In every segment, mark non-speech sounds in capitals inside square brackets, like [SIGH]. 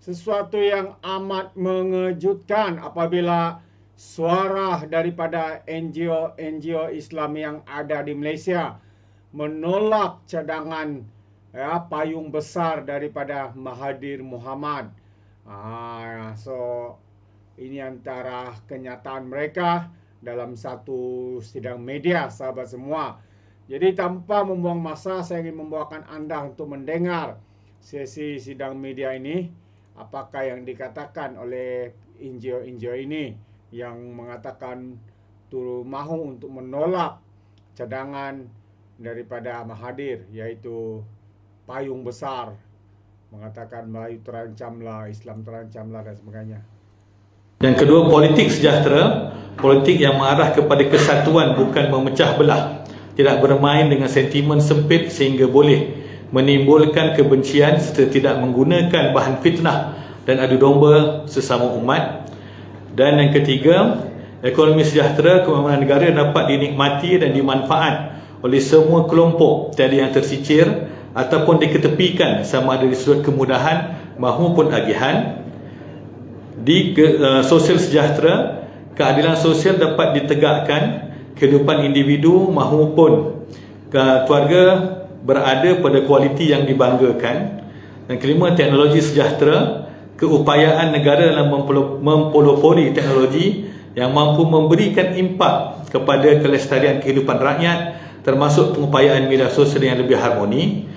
sesuatu yang amat mengejutkan apabila suara daripada NGO-NGO Islam yang ada di Malaysia menolak cadangan ya, payung besar daripada Mahathir Muhammad. Ah, so ini antara kenyataan mereka dalam satu sidang media sahabat semua. Jadi tanpa membuang masa saya ingin membawakan anda untuk mendengar sesi sidang media ini apakah yang dikatakan oleh NGO-NGO ini yang mengatakan turut mahu untuk menolak cadangan daripada Mahathir iaitu payung besar mengatakan Melayu terancamlah, Islam terancamlah dan sebagainya. Yang kedua politik sejahtera, politik yang mengarah kepada kesatuan bukan memecah belah, tidak bermain dengan sentimen sempit sehingga boleh menimbulkan kebencian serta tidak menggunakan bahan fitnah dan adu domba sesama umat. Dan yang ketiga, ekonomi sejahtera kemakmuran negara dapat dinikmati dan dimanfaat oleh semua kelompok tiada yang tersicir ataupun diketepikan sama ada di sudut kemudahan maupun agihan. Di uh, sosial sejahtera, keadilan sosial dapat ditegakkan kehidupan individu maupun keluarga berada pada kualiti yang dibanggakan. Dan kelima teknologi sejahtera keupayaan negara dalam mempelopori teknologi yang mampu memberikan impak kepada kelestarian kehidupan rakyat termasuk pengupayaan media sosial yang lebih harmoni.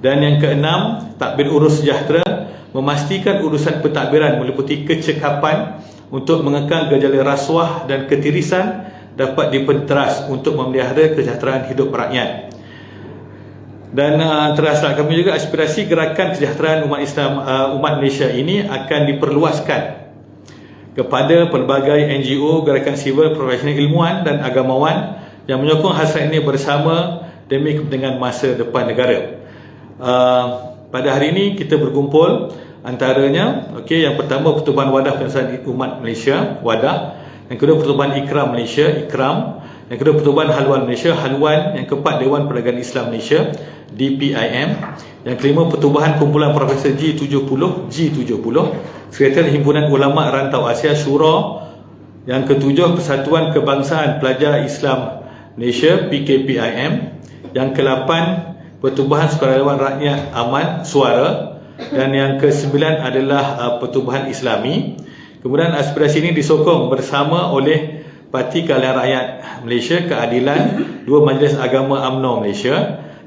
Dan yang keenam takbir urus sejahtera memastikan urusan pentadbiran meliputi kecekapan untuk mengekang gejala rasuah dan ketirisan dapat dipenteras untuk memelihara kesejahteraan hidup rakyat dan uh, terasa kami juga aspirasi gerakan kesejahteraan umat Islam uh, umat Malaysia ini akan diperluaskan kepada pelbagai NGO, gerakan sivil, profesional ilmuwan dan agamawan yang menyokong hasrat ini bersama demi kepentingan masa depan negara. Uh, pada hari ini kita berkumpul antaranya okey yang pertama Pertubuhan Wadah Pengesahan Umat Malaysia, Wadah, yang kedua Pertubuhan Ikram Malaysia, Ikram, yang kedua Pertubuhan Haluan Malaysia, Haluan, yang keempat Dewan Perdagangan Islam Malaysia, DPIM. Yang kelima Pertubuhan Kumpulan Profesor G70, G70, Sekretariat Himpunan Ulama Rantau Asia Syura. Yang ketujuh Persatuan Kebangsaan Pelajar Islam Malaysia, PKPIM. Yang kelapan Pertubuhan Sukarelawan Rakyat Aman Suara dan yang kesembilan adalah uh, Pertubuhan Islami. Kemudian aspirasi ini disokong bersama oleh Parti Keadilan Rakyat Malaysia Keadilan dua Majlis Agama UMNO Malaysia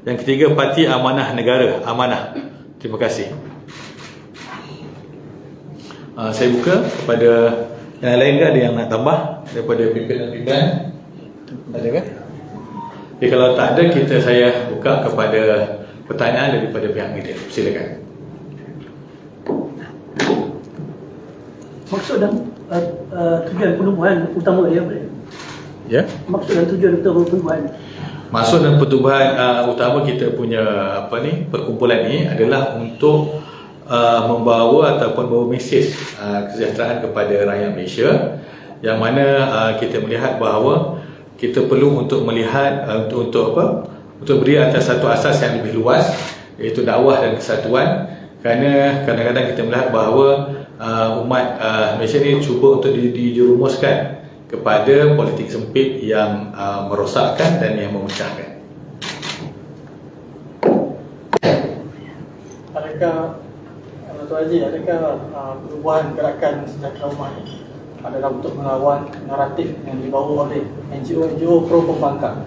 yang ketiga Parti Amanah Negara. Amanah. Terima kasih. Uh, saya buka kepada yang lain ke? Ada yang nak tambah daripada pimpinan-pimpinan ada ke? Okay, kalau tak ada kita saya buka kepada pertanyaan daripada pihak media. Silakan. Maksud dan uh, uh, tujuan penubuhan utama dia boleh? Ya. Maksud dan tujuan utama penubuhan. Maksud dan pertubuhan uh, utama kita punya apa ni perkumpulan ini adalah untuk uh, membawa ataupun bawa mesej uh, kesejahteraan kepada rakyat Malaysia. Yang mana uh, kita melihat bahawa kita perlu untuk melihat uh, untuk untuk apa untuk beri atas satu asas yang lebih luas iaitu dakwah dan kesatuan. Kerana kadang-kadang kita melihat bahawa uh, umat uh, Malaysia ni cuba untuk dijerumuskan kepada politik sempit yang uh, merosakkan dan yang memecahkan. Adakah Tuan Haji, adakah uh, perubahan gerakan sejahtera umat ini adalah untuk melawan naratif yang dibawa oleh NGO-NGO pro pembangkang?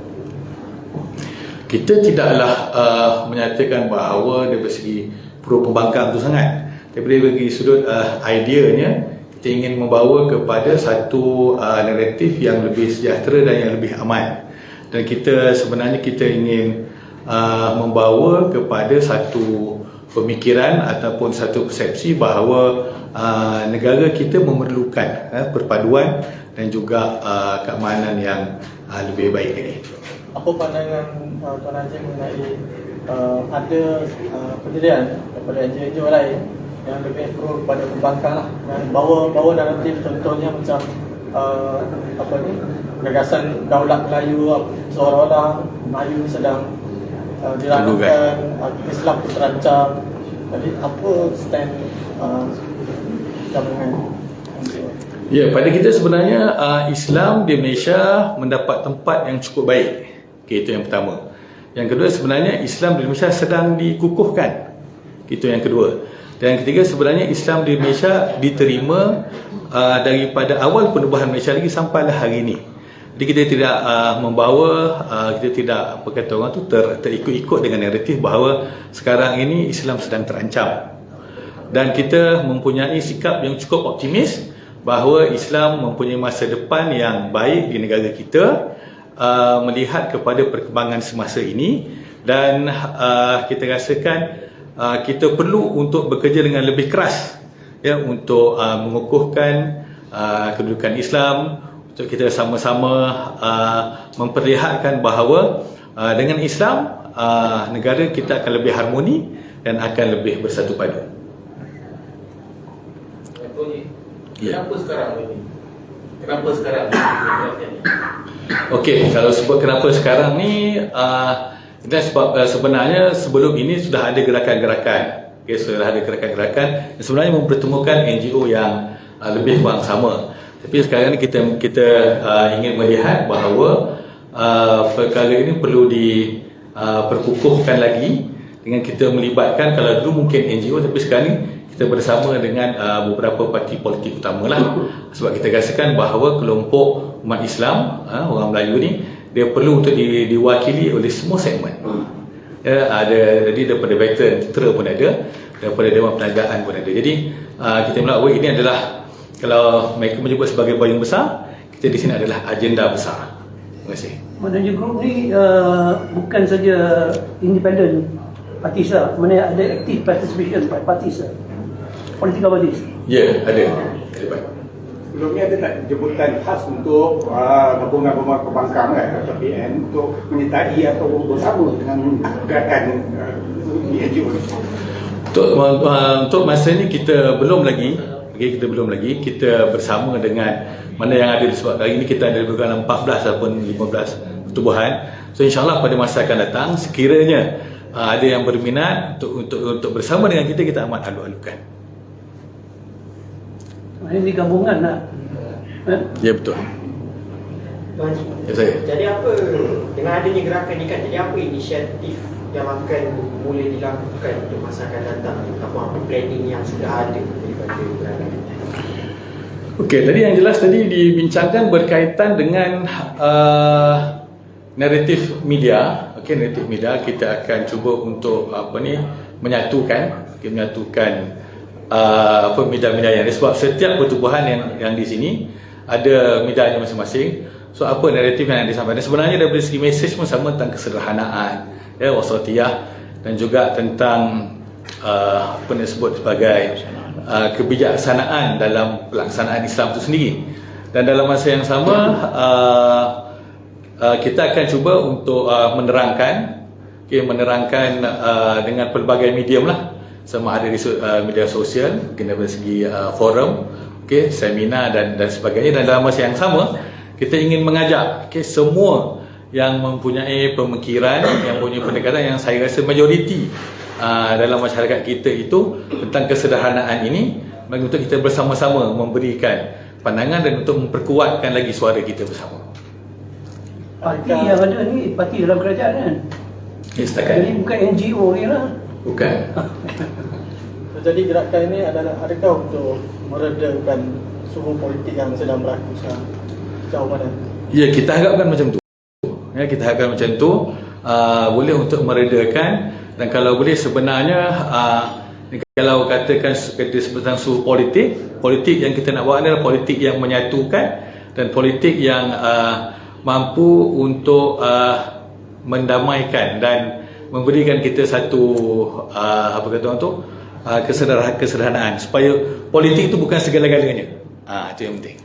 Kita tidaklah uh, menyatakan bahawa dari segi pro pembangkang itu sangat daripada bagi sudut uh, ideanya kita ingin membawa kepada satu uh, naratif yang lebih sejahtera dan yang lebih aman dan kita sebenarnya kita ingin uh, membawa kepada satu pemikiran ataupun satu persepsi bahawa uh, negara kita memerlukan uh, perpaduan dan juga uh, keamanan yang uh, lebih baik ini. Apa pandangan uh, Tuan Haji mengenai uh, ada uh, pendirian daripada NGO lain yang lebih pro kepada pembangkang lah yang bawa bawa dalam tim contohnya macam uh, apa ni gagasan daulat Melayu seolah-olah Melayu sedang uh, dilakukan uh, Islam terancam jadi apa stand uh, gabungan NGO? Ya, pada kita sebenarnya uh, Islam di Malaysia mendapat tempat yang cukup baik. Okay, itu yang pertama. Yang kedua sebenarnya Islam di Malaysia sedang dikukuhkan. Itu yang kedua. Dan yang ketiga sebenarnya Islam di Malaysia diterima uh, daripada awal penubuhan Malaysia lagi sampailah hari ini. Jadi kita tidak uh, membawa, uh, kita tidak apa kata orang tu ter, terikut-ikut dengan naratif bahawa sekarang ini Islam sedang terancam. Dan kita mempunyai sikap yang cukup optimis bahawa Islam mempunyai masa depan yang baik di negara kita uh, melihat kepada perkembangan semasa ini dan uh, kita rasakan uh, kita perlu untuk bekerja dengan lebih keras ya untuk uh, mengukuhkan uh, kedudukan Islam untuk kita sama-sama uh, memperlihatkan bahawa uh, dengan Islam uh, negara kita akan lebih harmoni dan akan lebih bersatu padu. Ya. Kenapa sekarang ini? Kenapa sekarang? Okey, kalau sebut kenapa sekarang ni uh, dan sebab uh, sebenarnya sebelum ini sudah ada gerakan-gerakan. Okey, sudah ada gerakan-gerakan yang sebenarnya mempertemukan NGO yang uh, lebih kurang sama. Tapi sekarang ni kita kita uh, ingin melihat bahawa uh, perkara ini perlu diperkukuhkan uh, lagi dengan kita melibatkan kalau dulu mungkin NGO tapi sekarang ni kita bersama dengan uh, beberapa parti politik utama lah sebab kita rasakan bahawa kelompok umat Islam uh, orang Melayu ni dia perlu untuk di, diwakili oleh semua segmen. Ya, ada jadi daripada veteran tentera pun ada daripada Dewan Perniagaan pun ada. Jadi uh, kita melihat oh, ini adalah kalau mereka menyebut sebagai payung besar kita di sini adalah agenda besar. Terima kasih. Maknanya grup ni uh, bukan saja independent parties lah. Mana ada active participation by parties lah. Political parties. ya ada. Terlibat Sebelum ni ada tak jemputan khas untuk uh, gabungan-gabungan pembangkang kan, atau PN untuk menyertai atau bersama dengan gerakan uh, di NGO ni? Untuk uh, untuk masa ni kita belum lagi okay, kita belum lagi kita bersama dengan mana yang ada sebab kali ini kita ada lebih kurang 14 ataupun 15 pertubuhan. So insyaallah pada masa akan datang sekiranya uh, ada yang berminat untuk untuk untuk bersama dengan kita kita amat alu-alukan. Ini gabungan lah. Eh? Ya betul. Ya saya. Jadi apa dengan adanya gerakan ni kan jadi apa inisiatif yang akan mula dilakukan untuk masa akan datang ataupun apa planning yang sudah ada daripada gerakan ini? Okey, tadi yang jelas tadi dibincangkan berkaitan dengan uh, naratif media. Okey, naratif media kita akan cuba untuk apa ni menyatukan, okay, menyatukan uh, apa media-media yang ada sebab setiap pertubuhan yang yang di sini ada medianya masing-masing. So apa naratif yang disampaikan sebenarnya daripada segi mesej pun sama tentang kesederhanaan, ya wasatiyah dan juga tentang uh, apa yang disebut sebagai uh, kebijaksanaan dalam pelaksanaan Islam itu sendiri. Dan dalam masa yang sama uh, uh, kita akan cuba untuk uh, menerangkan okay, menerangkan uh, dengan pelbagai medium lah sama ada di uh, media sosial mungkin dari segi uh, forum okay, seminar dan dan sebagainya dan dalam masa yang sama kita ingin mengajak okay, semua yang mempunyai pemikiran [COUGHS] yang mempunyai pendekatan yang saya rasa majoriti uh, dalam masyarakat kita itu tentang kesederhanaan ini bagi untuk kita bersama-sama memberikan pandangan dan untuk memperkuatkan lagi suara kita bersama. Parti yang ada ni parti dalam kerajaan kan. Ya, setakat Jadi ini. bukan NGO ni lah. Bukan. [LAUGHS] Jadi gerakan ini adalah adakah untuk meredakan suhu politik yang sedang berlaku sekarang? Sejauh mana? Ya, kita harapkan macam tu. Ya, kita harapkan macam tu. Uh, boleh untuk meredakan dan kalau boleh sebenarnya uh, kalau katakan kata tentang suhu politik, politik yang kita nak buat adalah politik yang menyatukan dan politik yang uh, mampu untuk uh, mendamaikan dan memberikan kita satu uh, apa kata orang tu uh, kesederhanaan, kesederhanaan supaya politik itu bukan segala-galanya. Ah itu yang penting.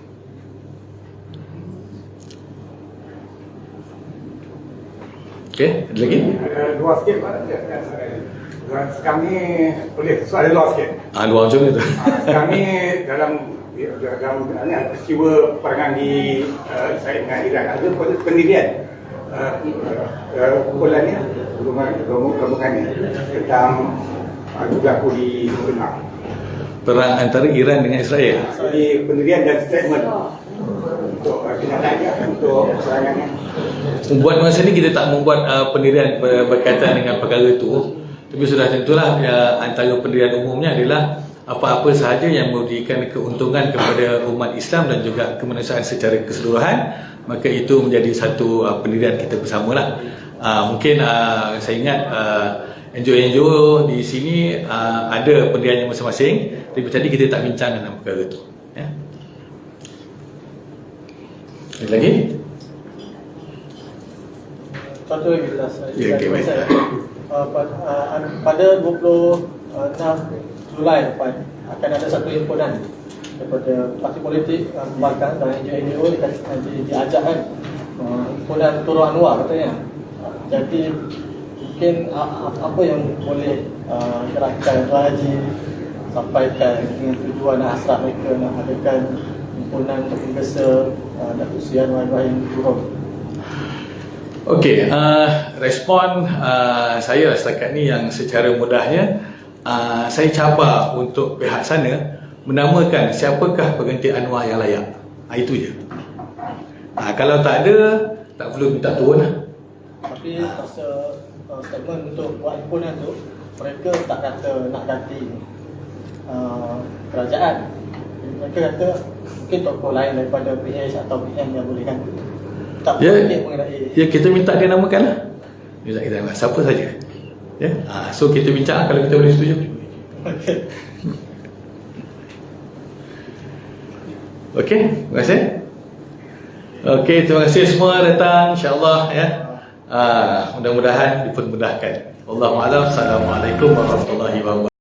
Okey, ada lagi? Ada luar sikit Pak. Uh, Sekarang ni boleh soal luar sikit. Ah luar macam mana tu? Ah, Sekarang ni dalam dalam ni ada peristiwa perangan di uh, Israel dengan Iran ada pendirian uh, uh, kumpulan ni gabungan ni. Tentang uh, berlaku di Lebanon. perang antara Iran dengan Israel. Jadi pendirian dan statement. Untuk uh, kenyataan dia untuk serangan Buat masa ni kita tak membuat uh, pendirian ber- berkaitan dengan perkara itu Tapi sudah tentulah ya, antara pendirian umumnya adalah Apa-apa sahaja yang memberikan keuntungan kepada umat Islam dan juga kemanusiaan secara keseluruhan Maka itu menjadi satu uh, pendirian kita bersama lah uh, Mungkin uh, saya ingat uh, NGO-NGO di sini uh, ada pendiriannya masing-masing Tapi tadi kita tak bincang tentang perkara itu ya. Ada lagi? Satu lagi last Ya, okey, baik. Uh, pada, uh, pada 26 Julai depan akan ada satu himpunan daripada parti politik uh, pembangkang dan NGO-NGO di, di, diajak kan uh, himpunan Turu Anwar katanya. Jadi mungkin uh, apa yang boleh uh, gerakan Raji sampaikan dengan tujuan dan hasrat mereka nak adakan himpunan tergesa uh, Datuk Seri Anwar Ibrahim Turun. Okey, uh, respon uh, saya setakat ni yang secara mudahnya uh, saya cabar untuk pihak sana menamakan siapakah pengganti Anwar yang layak. Uh, itu je. Uh, kalau tak ada, tak perlu minta turun lah. Tapi uh, statement untuk buat himpunan tu Mereka tak kata nak ganti uh, kerajaan Mereka kata mungkin tokoh lain daripada PH atau PM yang boleh ganti Tak Ya, mengenai ya kita minta dia namakan lah. Minta kita namakan. Siapa saja. Ya, uh, so kita bincang lah kalau kita boleh setuju. [LAUGHS] Okey, terima kasih. Okey, terima kasih semua datang insya-Allah ya. Ah, mudah-mudahan dipermudahkan. Wallahu a'lam. Assalamualaikum warahmatullahi wabarakatuh.